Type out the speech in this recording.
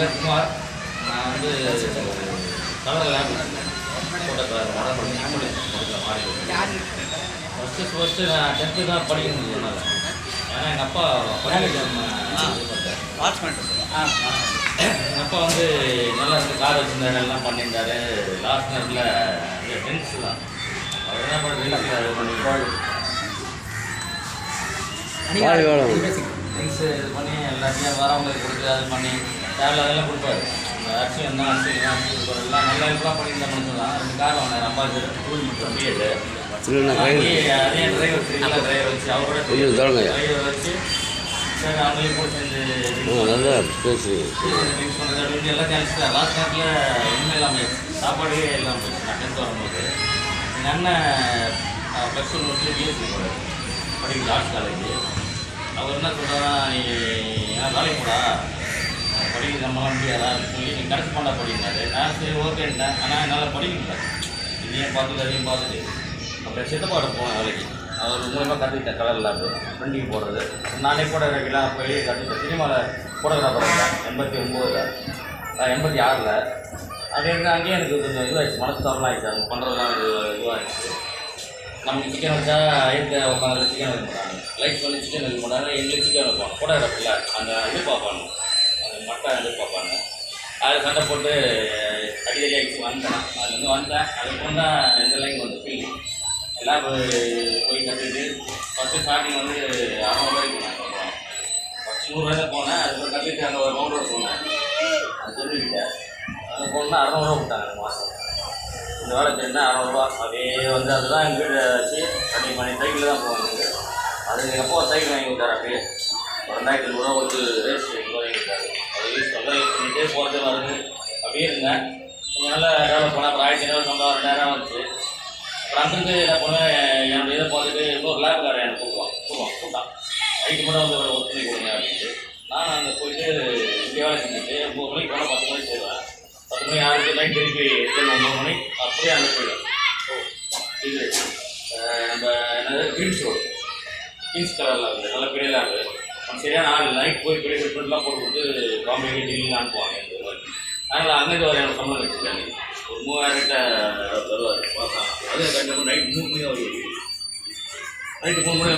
பேர் குமார் நான் வந்து கலர் லேப் போட்ட கலர் மாடல் பண்ணி மாறி ஃபஸ்ட்டு ஃபஸ்ட்டு நான் டென்த்து தான் படிக்க முடியும் என்னால் ஏன்னா எங்கள் அப்பா எங்கள் அப்பா வந்து நல்லா இந்த கார் வச்சுருந்தாரு எல்லாம் பண்ணியிருந்தாரு லாஸ்ட் நேரத்தில் டென்ஸ் தான். அவர் என்ன பண்ணி இது பண்ணி எல்லாத்தையும் வரவங்களுக்கு கொடுத்து அது பண்ணி தேவையில்ல அதெல்லாம் கொடுப்பாரு. அந்த அரிசி என்ன அரிசி அரிசி கொடுப்பாரு? எல்லாம் நல்லா இப்பெல்லாம் பண்ணியிருந்த மனுஷன் தான் ரெண்டு கார் வாங்கினார். அம்பாசிடர் டூல் மட்டும் பிஎட் அதே டிரைவர் தெரியல டிரைவர் வச்சு அவரோட. டிரைவர் வச்சு சரி சேர்ந்து ஆ நல்லா பேசு. பண்ணுறது அப்படின்னு எல்லாத்தையும் அழைச்சிட்டேன் லாஸ்ட் நேரத்தில் இனிமேல் எல்லாமே சாப்பாடே எல்லாம் போச்சு நான் டென்த் வரும்போது. எங்கள் அண்ணன் ப்ளஸ் ஒன் முடிச்சு பிஎஸ்சி போகிறார் படிக்கிறது ஆர்ட்ஸ் காலேஜ் அவர் என்ன சொல்கிறா நீ ஏன் வேலைக்கு போடா. படிக்க நம்மளால் முடியாதா சொல்லி நீங்கள் கடைசி படிக்கிறாரு. நான் சரி ஓகேன்ட்டேன் ஆனால் என்னால் படிக்க முடியல இதையும் பார்த்துட்டு அதையும் பார்த்துட்டு. அப்புறம் சித்தப்பாட போனேன் வேலைக்கு. அவர் மூலமாக கற்றுக்கிட்டேன் கலர் லேபு பிரிண்டிங் போடுறது. நானே கூட ரெகுலாக போய் கற்றுக்கிட்டேன் சினிமாவில் ஃபோட்டோகிராஃபர் இருந்தேன். எண்பத்தி ஒம்போதில் எண்பத்தி ஆறில் அது இருந்தால் அங்கேயே எனக்கு கொஞ்சம் இதுவாகிடுச்சு மனசு தரலாம் ஆகிடுச்சு அவங்க பண்ணுறதுலாம் இது இதுவாகிடுச்சு நமக்கு சிக்கன் வச்சா ஐயத்தை உட்காந்து சிக்கன் வைக்க மாட்டாங்க. லைஃப் வந்து சிக்கன் வைக்க மாட்டாங்க எங்களுக்கு சிக்கன் வைப்பாங்க. ஃபோட்டோகிராஃபில் அந்த இது பார்ப்பாங்க. அப்பா மட்டை பார்ப்பாங்க. அதில் சண்டை போட்டு அடிக்கடி ஆகிடுச்சு வந்தேன் அதுலேருந்து வந்தேன். அதுக்கப்புறம் தான் இந்த லைன் வந்து ஃபீல் எல்லாம் போய் கற்றுக்கிட்டு ஃபஸ்ட்டு ஸ்டார்டிங் வந்து அறநூறுபாய்க்கு போனேன். ஃபஸ்ட் நூறுரூவா போனேன். அதுக்கப்புறம் கற்றுக்கிட்டு அங்கே ஒரு கவுண்டர் போனேன். அது சொல்லிவிட்டேன் அங்கே போனால் அறநூறுவா கொடுத்தாங்க மாதம் இந்த வேலை தெரிஞ்சால் அறநூறுவா அப்படியே வந்து அதுதான் எங்கள் வீட்டில் வச்சு கட்டி பண்ணி சைக்கிள் தான் போவாங்க அது எங்கள் அப்பா சைக்கிள் வாங்கி கொடுத்தாரு அப்படியே. ஒரு ரெண்டாயிரத்தி ஐநூறுரூவா கொடுத்து ரேஸ் வாங்கி இதே யூஸ் போகிறது வருது அப்படியே இருந்தேன். கொஞ்சம் நல்லா டெவலப் பண்ணேன் அப்புறம் ஆயிரத்தி ஐநூறு சம்பளம் ரெண்டாயிரம் வந்துச்சு அப்புறம் அங்கேருந்து என்ன பண்ணுவேன் என்னோட இதை பார்த்துட்டு இன்னொரு லேப்காரன் எனக்கு கூப்பிடுவான். கூப்பிடுவான் கூப்பிட்டான். ஐக்கு மட்டும் வந்து ஒரு ஒர்க் பண்ணி கொடுங்க அப்படின்ட்டு. நான் அங்கே போயிட்டு இங்கே வேலை செஞ்சுட்டு ஒம்பது மணிக்கு போனால் பத்து மணிக்கு போயிடுவேன் பத்து மணி ஆறு மணி நைட் திருப்பி எத்தனை ஒம்பது மணி அப்படியே அங்கே போயிடுவேன். ஓ இது நம்ம என்னது கிரீன்ஸ் ரோடு கிங்ஸ் கலரில் இருக்குது நல்ல பெரிய இருக்குது சரியா நான் நைட் போய் பெரிய ட்ரீட்மெண்ட்லாம் போட்டு கொடுத்து பாம்பே டெல்லியில் அனுப்புவாங்க. இந்த மாதிரி அதனால் அங்கேருந்து வர எனக்கு சம்பளம் வச்சுருக்காங்க. ஒரு மூவாயிரம் வருவார் வருவார் அது கண்டிப்பாக நைட் மூணு மணி வருவார் நைட்டு மூணு மணி